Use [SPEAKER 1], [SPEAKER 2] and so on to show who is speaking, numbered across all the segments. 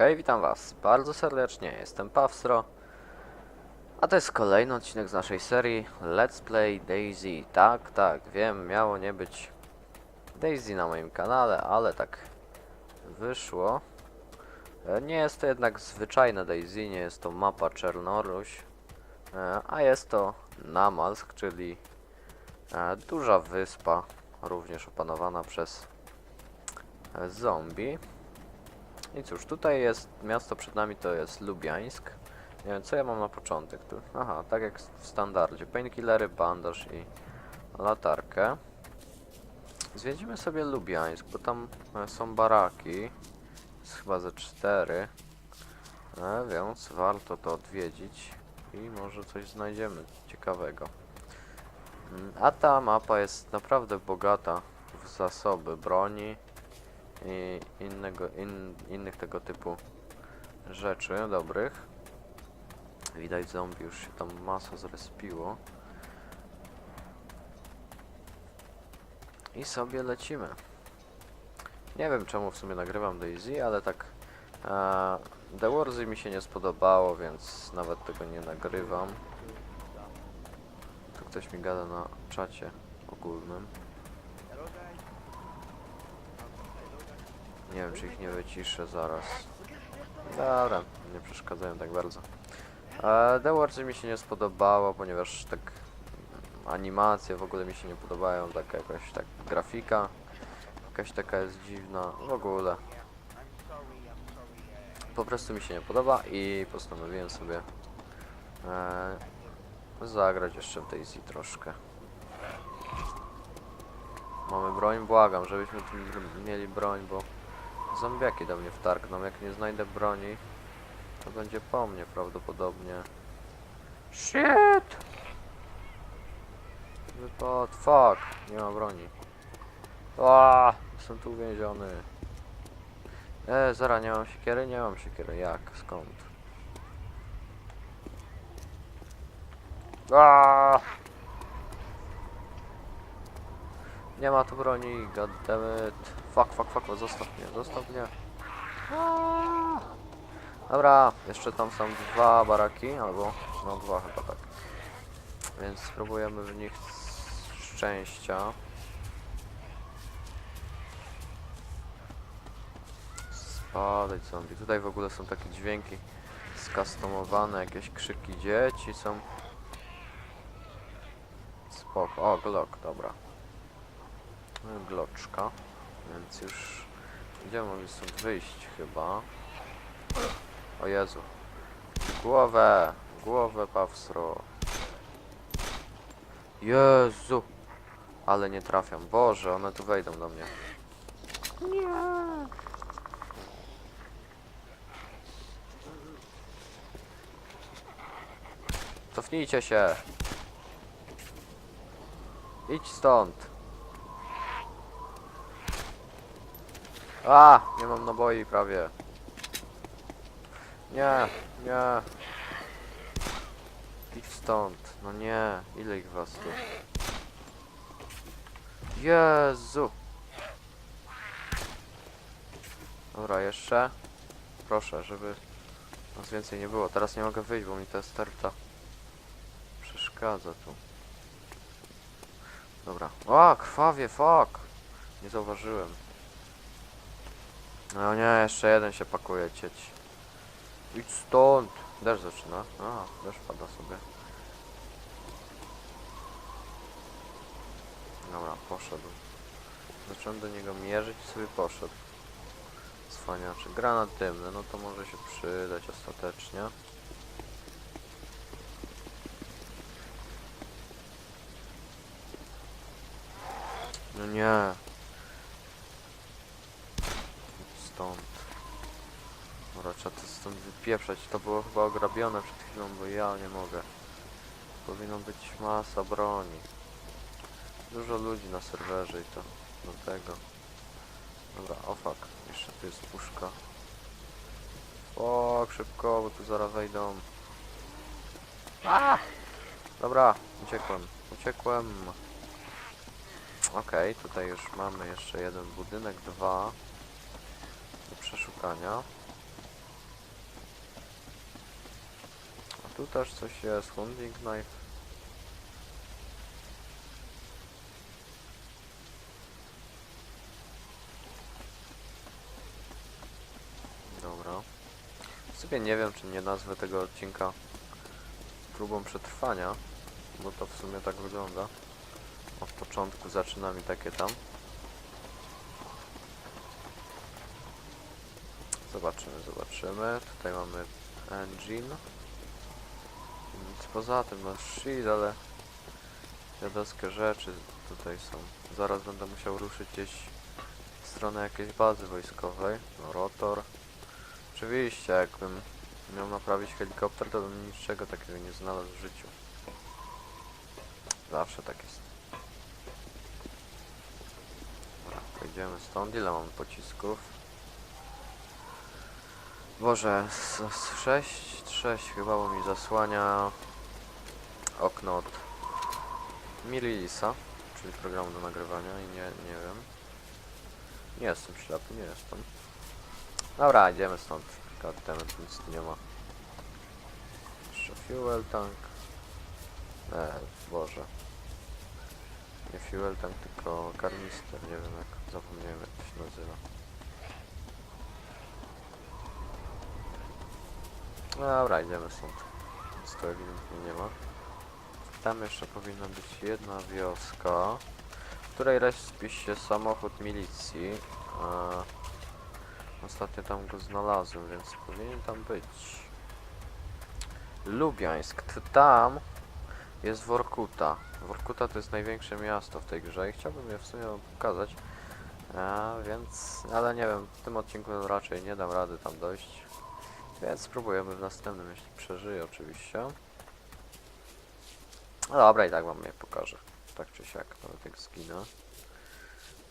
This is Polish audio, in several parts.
[SPEAKER 1] Hej, witam was bardzo serdecznie, jestem Pawstro. A to jest kolejny odcinek z naszej serii Let's Play Daisy. Tak, tak, wiem, miało nie być Daisy na moim kanale, ale tak wyszło. E, Nie jest to jednak zwyczajna Daisy, nie jest to mapa Czernoruś, e, a jest to Namalsk, czyli e, duża wyspa, również opanowana przez zombie. I cóż, tutaj jest miasto przed nami to jest Lubiańsk. Nie wiem, co ja mam na początek tu. Aha, tak jak w standardzie. Painkillery, bandaż i latarkę. Zwiedzimy sobie Lubiańsk, bo tam e, są baraki. Jest chyba ze cztery. E, więc warto to odwiedzić i może coś znajdziemy ciekawego. Mm, A ta mapa jest naprawdę bogata w zasoby broni i innego, in, innych tego typu rzeczy dobrych. Widać zombie już się tam masa zrespiło. I sobie lecimy. Nie wiem czemu w sumie nagrywam Daisy, ale tak e, The Warsy mi się nie spodobało, więc nawet tego nie nagrywam. Tu ktoś mi gada na czacie ogólnym. Nie wiem, czy ich nie wyciszę zaraz. Dobra, nie przeszkadzają tak bardzo. E, The Warsy mi się nie spodobało, ponieważ tak mm, animacje w ogóle mi się nie podobają, tak jakoś tak grafika jakaś taka jest dziwna, w ogóle. Po prostu mi się nie podoba i postanowiłem sobie e, zagrać jeszcze w Daisy troszkę. Mamy broń, błagam, żebyśmy tu mieli broń, bo zombiaki do mnie wtargną. Jak nie znajdę broni, to będzie po mnie prawdopodobnie. Shit! Wypad, fuck, nie ma broni. Aaaa, jestem tu uwięziony. E, zara, nie mam siekiery? Nie mam siekiery. Jak? Skąd? Aaaa! Nie ma tu broni, goddammit. Fuck, fuck, fuck, zostaw mnie, zostaw mnie. Dobra, jeszcze tam są dwa baraki, albo no dwa chyba tak. Więc spróbujemy w nich szczęścia. Spadać zombie. Tutaj w ogóle są takie dźwięki skustomowane, jakieś krzyki dzieci są. Spoko. O, Glock, dobra. Gloczka. Więc już będziemy mogli stąd wyjść chyba. O Jezu. Głowę! Głowę Pawsro. Jezu! Ale nie trafiam. Boże, one tu wejdą do mnie. Nie. Cofnijcie się. Idź stąd. A, nie mam naboi prawie. Nie, nie. Idź stąd. No nie, ile ich was tu? Jezu. Dobra, jeszcze. Proszę, żeby nas więcej nie było. Teraz nie mogę wyjść, bo mi ta sterta przeszkadza tu. Dobra. O, krwawie, fuck! Nie zauważyłem. No nie, jeszcze jeden się pakuje, cieć. Idź stąd! Deszcz zaczyna. A, deszcz pada sobie. Dobra, poszedł. Zacząłem do niego mierzyć i sobie poszedł. Cwaniaczy. Granat dymny, no to może się przydać ostatecznie. No nie. Idź Stąd. Dobra, trzeba wypieprzać. To było chyba ograbione przed chwilą, bo ja nie mogę. Powinno być masa broni. Dużo ludzi na serwerze i to do tego. Dobra, o fuck. Jeszcze tu jest puszka. Fuck, szybko, bo tu zaraz wejdą. A! Dobra, uciekłem. Uciekłem. Okej, tutaj już mamy jeszcze jeden budynek, dwa do przeszukania. Tu też coś jest, hunting knife. Dobra. Sobie nie wiem, czy nie nazwę tego odcinka próbą przetrwania, bo to w sumie tak wygląda. Od początku zaczyna mi takie tam. Zobaczymy, zobaczymy. Tutaj mamy engine. Poza tym, no shit, ale dziadowskie rzeczy tutaj są. Zaraz będę musiał ruszyć gdzieś w stronę jakiejś bazy wojskowej. No, rotor. Oczywiście, jakbym miał naprawić helikopter, to bym niczego takiego nie znalazł w życiu. Zawsze tak jest. Dobra, pojedziemy stąd. Ile mamy pocisków? Boże, z, z 6, 6 chyba mi zasłania okno od Mirilisa, czyli programu do nagrywania i nie, nie wiem. Nie jestem ślepy, nie jestem. Dobra, idziemy stąd. Goddammit, nic tu nie ma. Jeszcze fuel tank. E, Boże. Nie fuel tank, tylko karnister, nie wiem jak, zapomniałem jak to się nazywa. Dobra, idziemy stąd. Nic tu nie ma. Tam jeszcze powinna być jedna wioska, w której respi się samochód milicji. Ostatnio tam go znalazłem, więc powinien tam być. Lubiańsk. Tam jest Workuta. Workuta to jest największe miasto w tej grze i chciałbym je w sumie pokazać. A, więc, ale nie wiem, w tym odcinku raczej nie dam rady tam dojść. Więc spróbujemy w następnym, jeśli przeżyję oczywiście. No dobra, i tak wam je pokażę. Tak czy siak, nawet jak zginę.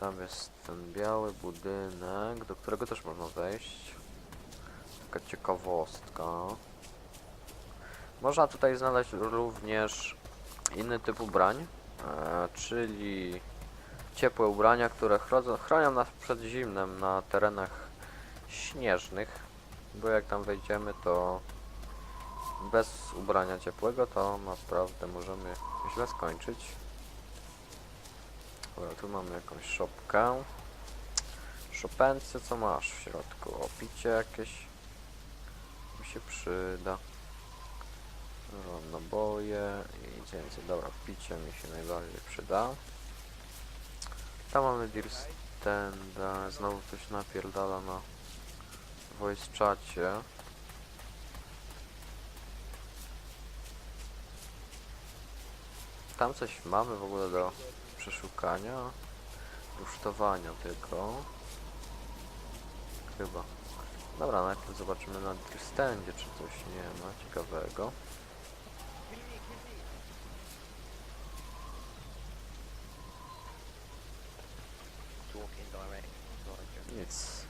[SPEAKER 1] Tam jest ten biały budynek, do którego też można wejść. Taka ciekawostka. Można tutaj znaleźć również inny typ ubrań, e, czyli ciepłe ubrania, które chronią nas przed zimnem na terenach śnieżnych, bo jak tam wejdziemy to bez ubrania ciepłego to naprawdę możemy źle skończyć. Dobra, tu mamy jakąś szopkę. Szopence, co masz w środku? O, picie jakieś mi się przyda. Naboje i więcej. Dobra, picie mi się najbardziej przyda. Tam mamy Dirstenda. Znowu ktoś napierdala na voice czacie. Tam coś mamy w ogóle do przeszukania. Rusztowania tylko. Chyba. Dobra, najpierw zobaczymy na Dirstendzie, czy coś nie ma ciekawego. Nic.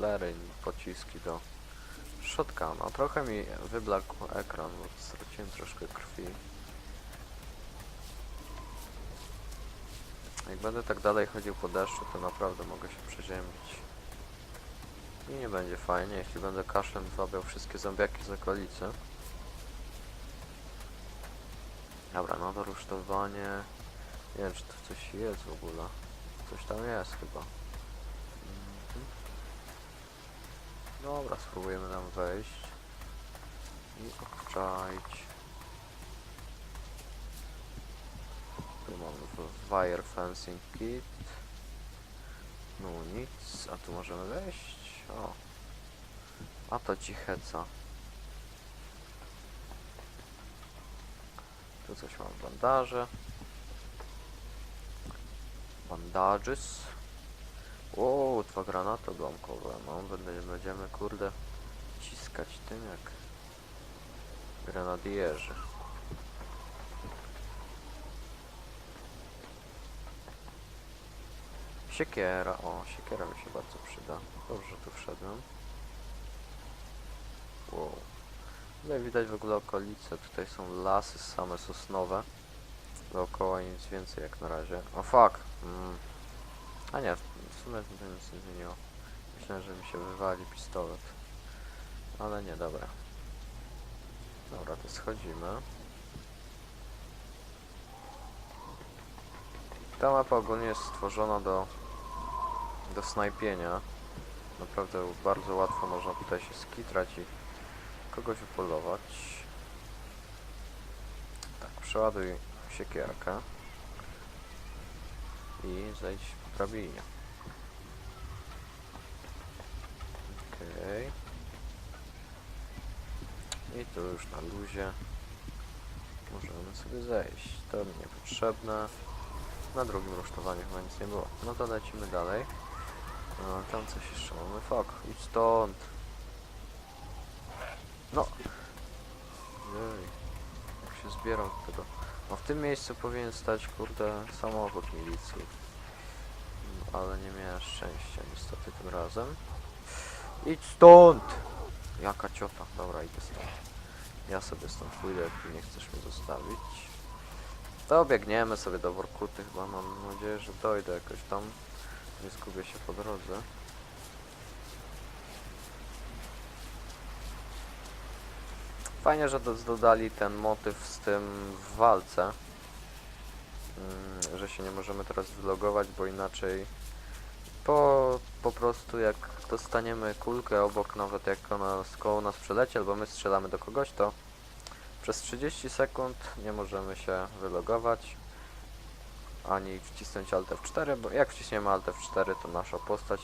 [SPEAKER 1] Road flary, pociski do shotguna. Trochę mi wyblakł ekran, bo straciłem troszkę krwi. Jak będę tak dalej chodził po deszczu, to naprawdę mogę się przeziębić. I nie będzie fajnie, jeśli będę kaszlem zwabiał wszystkie zombiaki z okolicy. Dobra, no to rusztowanie. Nie wiem, czy tu coś jest w ogóle. Coś tam jest chyba. Dobra, spróbujemy tam wejść i obczaić. Tu mamy wire fencing kit. No nic, a tu możemy wejść. O. A to cicheca. Tu coś mam bandaże. Bandages. O, dwa granaty odłamkowe. No, będę, będziemy kurde ciskać tym jak grenadierzy. Siekiera. O, siekiera mi się bardzo przyda. Dobrze, tu wszedłem. Wow. Tutaj widać w ogóle okolice. Tutaj są lasy same sosnowe. Dookoła nic więcej jak na razie. O fuck! Mm. A nie, w sumie to nic nie zmieniło. Myślałem, że mi się wywali pistolet. Ale nie, dobra. Dobra, to schodzimy. Ta mapa ogólnie jest stworzona do, do snajpienia. Naprawdę bardzo łatwo można tutaj się skitrać i kogoś upolować. Tak, przeładuj siekierkę i zejdź drabinie. Okej. I tu już na luzie możemy sobie zejść. To mi niepotrzebne. Na drugim rusztowaniu chyba nic nie było. No to lecimy dalej. A, tam coś jeszcze mamy. Fuck, idź stąd. No. Jej. Jak się zbieram tego. No w tym miejscu powinien stać, kurde, samochód milicji. Ale nie miałem szczęścia niestety tym razem. Idź stąd! Jaka ciota. Dobra, idę stąd. Ja sobie stąd pójdę, jak nie chcesz mnie zostawić. To biegniemy sobie do Workuty chyba, mam nadzieję, że dojdę jakoś tam. Nie zgubię się po drodze. Fajnie, że do- dodali ten motyw z tym w walce. Mm, że się nie możemy teraz wylogować, bo inaczej po, po prostu jak dostaniemy kulkę obok, nawet jak ona z koło nas przeleci, albo my strzelamy do kogoś, to przez 30 sekund nie możemy się wylogować ani wcisnąć Alt F4, bo jak wciśniemy Alt F4 to nasza postać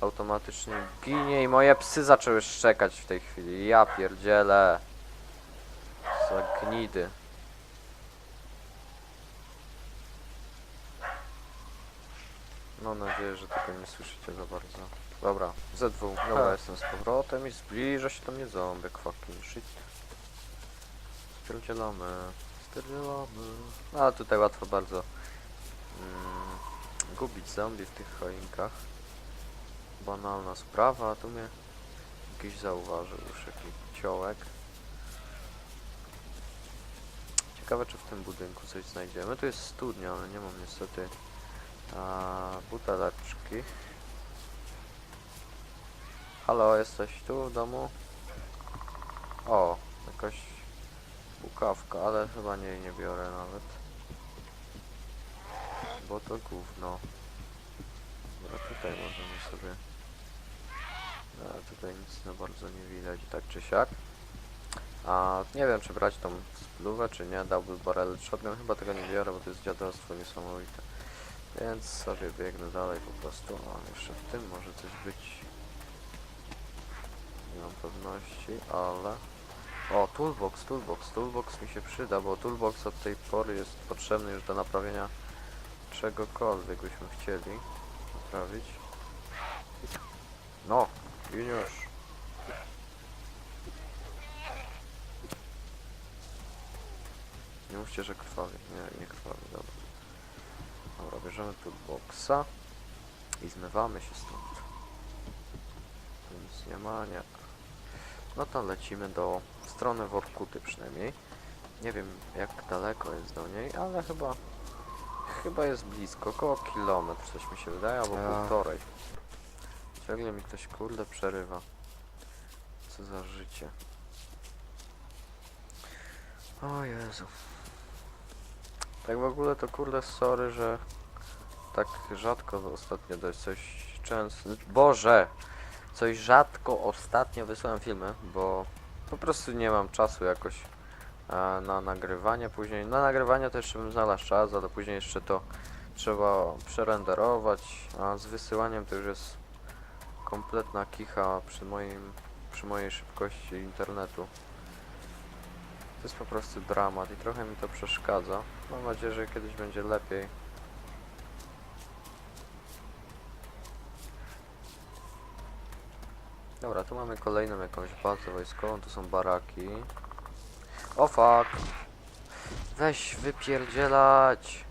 [SPEAKER 1] automatycznie ginie i moje psy zaczęły szczekać w tej chwili. Ja pierdzielę. Za gnidy. Mam nadzieję, że tego nie słyszycie za bardzo. Dobra, Z2. Dobra, jestem z powrotem i zbliża się do mnie ząbek fucking shit. Spierdzielamy. Spierdzielamy. Ale tutaj łatwo bardzo mm, gubić zombie w tych choinkach. Banalna sprawa, a tu mnie jakiś zauważył już jakiś ciołek. Ciekawe czy w tym budynku coś znajdziemy. Tu jest studnia, ale nie mam niestety a, buteleczki. Halo, jesteś tu w domu? O, jakaś bukawka, ale chyba nie, nie biorę nawet. Bo to gówno. Dobra, tutaj możemy sobie... A, tutaj nic na bardzo nie widać, tak czy siak. A nie wiem, czy brać tą spluwę, czy nie. Double barrel shotgun. Chyba tego nie biorę, bo to jest dziadostwo niesamowite. Więc sobie biegnę dalej po prostu. A jeszcze w tym może coś być. Nie mam pewności, ale... O, toolbox, toolbox, toolbox mi się przyda, bo toolbox od tej pory jest potrzebny już do naprawienia czegokolwiek byśmy chcieli naprawić. No, już. Nie mówcie, że krwawi. Nie, nie krwawi, dobra. Dobra, bierzemy toolboxa i zmywamy się stąd. Tu nic nie ma, nie. No to lecimy do strony Workuty przynajmniej. Nie wiem jak daleko jest do niej, ale chyba chyba jest blisko, około kilometr coś mi się wydaje, albo
[SPEAKER 2] Ja.
[SPEAKER 1] półtorej. Ciągle mi ktoś kurde przerywa. Co za życie. O Jezu. Tak w ogóle to kurde sorry, że tak rzadko ostatnio dość coś często. Boże! Coś rzadko ostatnio wysyłam filmy, bo po prostu nie mam czasu jakoś e, na nagrywanie później. Na nagrywanie to jeszcze bym znalazł czas, ale później jeszcze to trzeba przerenderować, a z wysyłaniem to już jest kompletna kicha przy moim przy mojej szybkości internetu. To jest po prostu dramat i trochę mi to przeszkadza. Mam nadzieję, że kiedyś będzie lepiej. Dobra, tu mamy kolejną jakąś bazę wojskową, tu są baraki. O fuck! Weź wypierdzielać!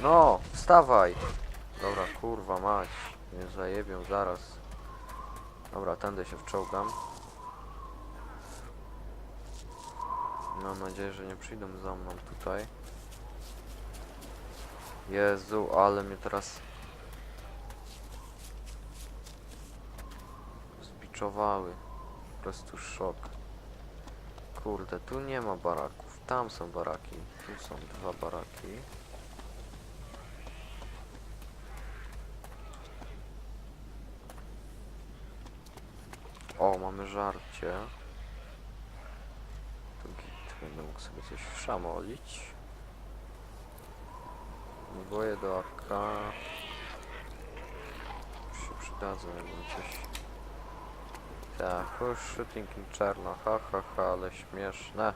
[SPEAKER 1] No, wstawaj! Dobra, kurwa mać. Nie zajebią zaraz. Dobra, tędy się wczołgam. Mam nadzieję, że nie przyjdą za mną tutaj. Jezu, ale mnie teraz zbiczowały. Po prostu szok. Kurde, tu nie ma baraków. Tam są baraki. Tu są dwa baraki. O, mamy żarcie. Będę mógł sobie coś wszamolić. Boję do AK. Się przydadzą, jakbym coś... Tak, push shooting in czarno, ha ha ha, ale śmieszne.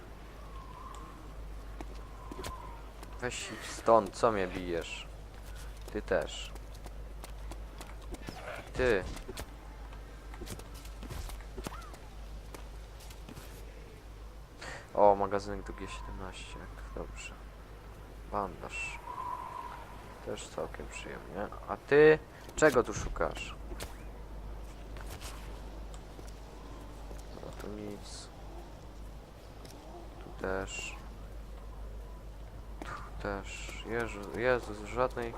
[SPEAKER 1] Weź stąd, co mnie bijesz? Ty też. Ty. O, magazynek do G17, jak dobrze. Bandaż. Też całkiem przyjemnie. A ty? Czego tu szukasz? No tu nic. Tu też. Tu też. Jezu, Jezus, żadnej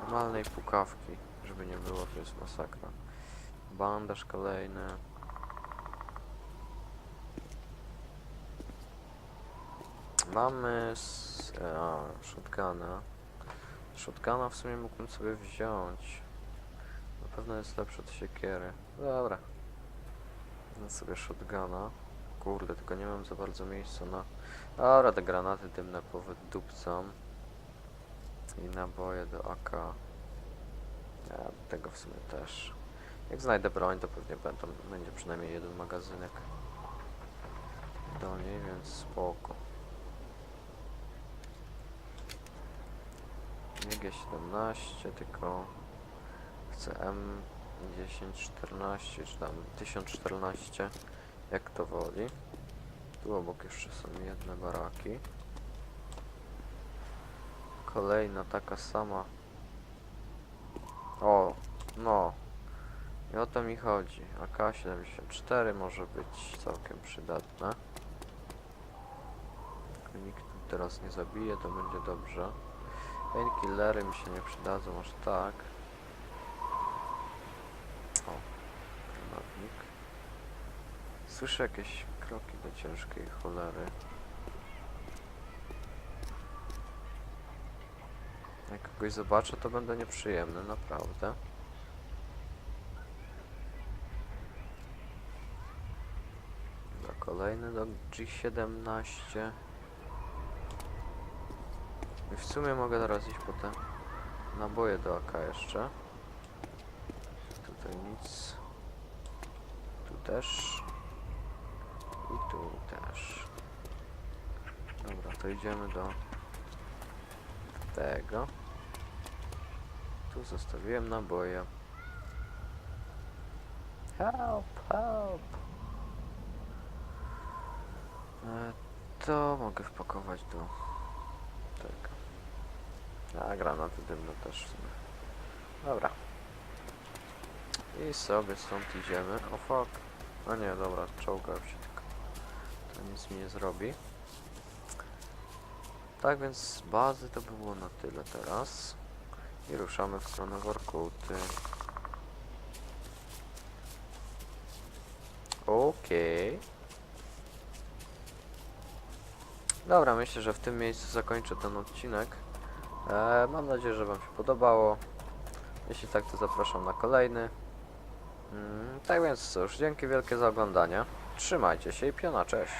[SPEAKER 1] normalnej pukawki, żeby nie było, to jest masakra. Bandaż kolejny. Mamy s- a, shotguna. Shotguna w sumie mógłbym sobie wziąć. Na pewno jest lepszy od siekiery. Dobra. Wezmę sobie shotguna. Kurde, tylko nie mam za bardzo miejsca na... Dobra, te granaty dymne powydupcam. I naboje do AK. Ja tego w sumie też. Jak znajdę broń, to pewnie będą, będzie przynajmniej jeden magazynek do niej, więc spoko. Nie G17, tylko chcę M1014 czy tam 1014, jak to woli. Tu obok jeszcze są jedne baraki. Kolejna taka sama. O, no. I o to mi chodzi. AK-74 może być całkiem przydatne. Nikt teraz nie zabije, to będzie dobrze. Painkillery mi się nie przydadzą aż tak. O, granatnik. Słyszę jakieś kroki do ciężkiej cholery. Jak kogoś zobaczę, to będę nieprzyjemny, naprawdę. Kolejny do G17. I w sumie mogę teraz iść po te naboje do AK jeszcze. Tutaj nic. Tu też. I tu też. Dobra, to idziemy do tego. Tu zostawiłem naboje. Help, help. E, to mogę wpakować do. A granaty dymne też w sumie. Dobra. I sobie stąd idziemy. O fuck. A nie, dobra, czołgałem się tylko. To nic mi nie zrobi. Tak więc z bazy to by było na tyle teraz. I ruszamy w stronę Workuty. Okej. Dobra, myślę, że w tym miejscu zakończę ten odcinek. E, mam nadzieję, że Wam się podobało. Jeśli tak, to zapraszam na kolejny. Mm, tak więc cóż, dzięki wielkie za oglądanie. Trzymajcie się i piona, cześć.